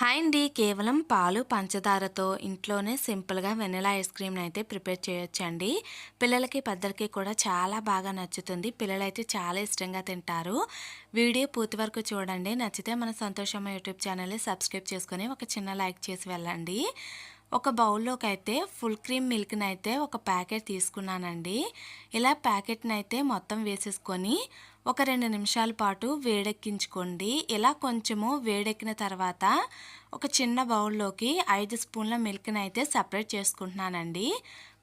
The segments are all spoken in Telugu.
హాయ్ అండి. కేవలం పాలు పంచదారతో ఇంట్లోనే సింపుల్గా వెనిలా ఐస్ క్రీమ్ని అయితే ప్రిపేర్ చేయొచ్చండి. పిల్లలకి పెద్దలకి కూడా చాలా బాగా నచ్చుతుంది. పిల్లలైతే చాలా ఇష్టంగా తింటారు. వీడియో పూర్తి వరకు చూడండి. నచ్చితే మన సంతోషమ్మ యూట్యూబ్ ఛానల్ని సబ్స్క్రైబ్ చేసుకొని ఒక చిన్న లైక్ చేసి వెళ్ళండి. ఒక బౌల్లోకి అయితే ఫుల్ క్రీమ్ మిల్క్ని అయితే ఒక ప్యాకెట్ తీసుకున్నానండి. ఇలా ప్యాకెట్ని అయితే మొత్తం వేసేసుకొని ఒక రెండు నిమిషాల పాటు వేడెక్కించుకోండి. ఇలా కొంచెము వేడెక్కిన తర్వాత ఒక చిన్న బౌల్లోకి ఐదు స్పూన్ల మిల్క్ని అయితే సపరేట్ చేసుకుంటున్నానండి.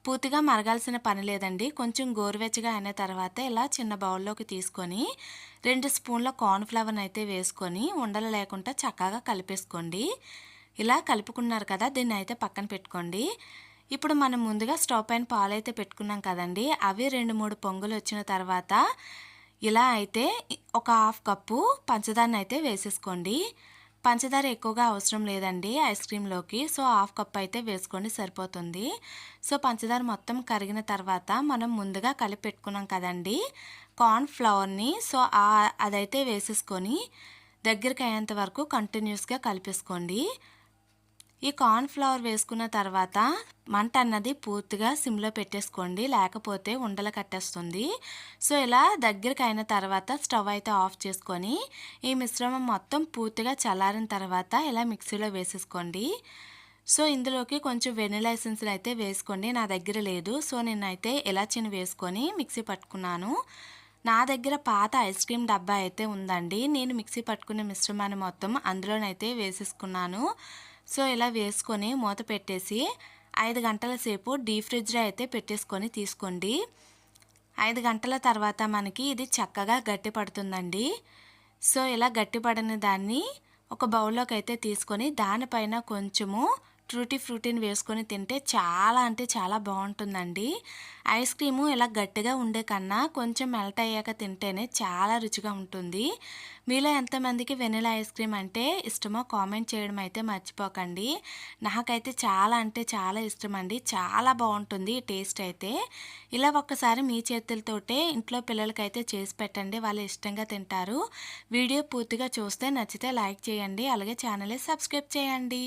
పూర్తిగా మరగాల్సిన పని లేదండి. కొంచెం గోరువెచ్చగా అయిన తర్వాత ఇలా చిన్న బౌల్లోకి తీసుకొని రెండు స్పూన్ల కార్న్ఫ్లవర్ని అయితే వేసుకొని ఉండలు లేకుండా చక్కగా కలిపేసుకోండి. ఇలా కలుపుకున్నారు కదా దీన్ని అయితే పక్కన పెట్టుకోండి. ఇప్పుడు మనం ముందుగా స్టవ్ పైన పాలు అయితే పెట్టుకున్నాం కదండి అవి రెండు మూడు పొంగులు వచ్చిన తర్వాత ఇలా అయితే ఒక హాఫ్ కప్పు పంచదారని అయితే వేసేసుకోండి. పంచదార ఎక్కువగా అవసరం లేదండి ఐస్ క్రీమ్లోకి సో హాఫ్ కప్ అయితే వేసుకోండి సరిపోతుంది. సో పంచదార మొత్తం కరిగిన తర్వాత మనం ముందుగా కలిపి పెట్టుకున్నాం కదండి కార్న్ ఫ్లవర్ని సో అదైతే వేసేసుకొని దగ్గరికి అయ్యేంత వరకు కంటిన్యూస్గా కలిపేసుకోండి. ఈ కార్న్ ఫ్లవర్ వేసుకున్న తర్వాత మంట అన్నది పూర్తిగా సిమ్లో పెట్టేసుకోండి లేకపోతే ఉండలు కట్టేస్తుంది. సో ఇలా దగ్గరికి అయిన తర్వాత స్టవ్ అయితే ఆఫ్ చేసుకొని ఈ మిశ్రమం మొత్తం పూర్తిగా చల్లారిన తర్వాత ఇలా మిక్సీలో వేసేసుకోండి. సో ఇందులోకి కొంచెం వెనిలా ఎసెన్స్లు అయితే వేసుకోండి. నా దగ్గర లేదు. సో నేనైతే ఇలాచిని వేసుకొని మిక్సీ పట్టుకున్నాను. నా దగ్గర పాత ఐస్ క్రీమ్ డబ్బా అయితే ఉందండి. నేను మిక్సీ పట్టుకునే మిశ్రమాన్ని మొత్తం అందులోనైతే వేసేసుకున్నాను. సో ఇలా వేసుకొని మూత పెట్టేసి ఐదు గంటల సేపు డీ ఫ్రిడ్జ్లో అయితే పెట్టేసుకొని తీసుకోండి. ఐదు గంటల తర్వాత మనకి ఇది చక్కగా గట్టి పడుతుందండి. సో ఇలా గట్టిపడిన దాన్ని ఒక బౌల్లోకి అయితే తీసుకొని దానిపైన కొంచెము ట్రూటీ ఫ్రూటీని వేసుకొని తింటే చాలా అంటే చాలా బాగుంటుందండి. ఐస్ క్రీము ఇలా గట్టిగా ఉండే కన్నా కొంచెం మెల్ట్ అయ్యాక తింటేనే చాలా రుచిగా ఉంటుంది. మీలో ఎంతమందికి వెనిలా ఐస్ క్రీమ్ అంటే ఇష్టమో కామెంట్ చేయడం అయితే మర్చిపోకండి. నాకైతే చాలా అంటే చాలా ఇష్టం అండి చాలా బాగుంటుంది టేస్ట్ అయితే. ఇలా ఒక్కసారి మీ చేతులతోటే ఇంట్లో పిల్లలకైతే చేసి పెట్టండి. వాళ్ళు ఇష్టంగా తింటారు. వీడియో పూర్తిగా చూస్తే నచ్చితే లైక్ చేయండి. అలాగే ఛానల్ని సబ్స్క్రైబ్ చేయండి.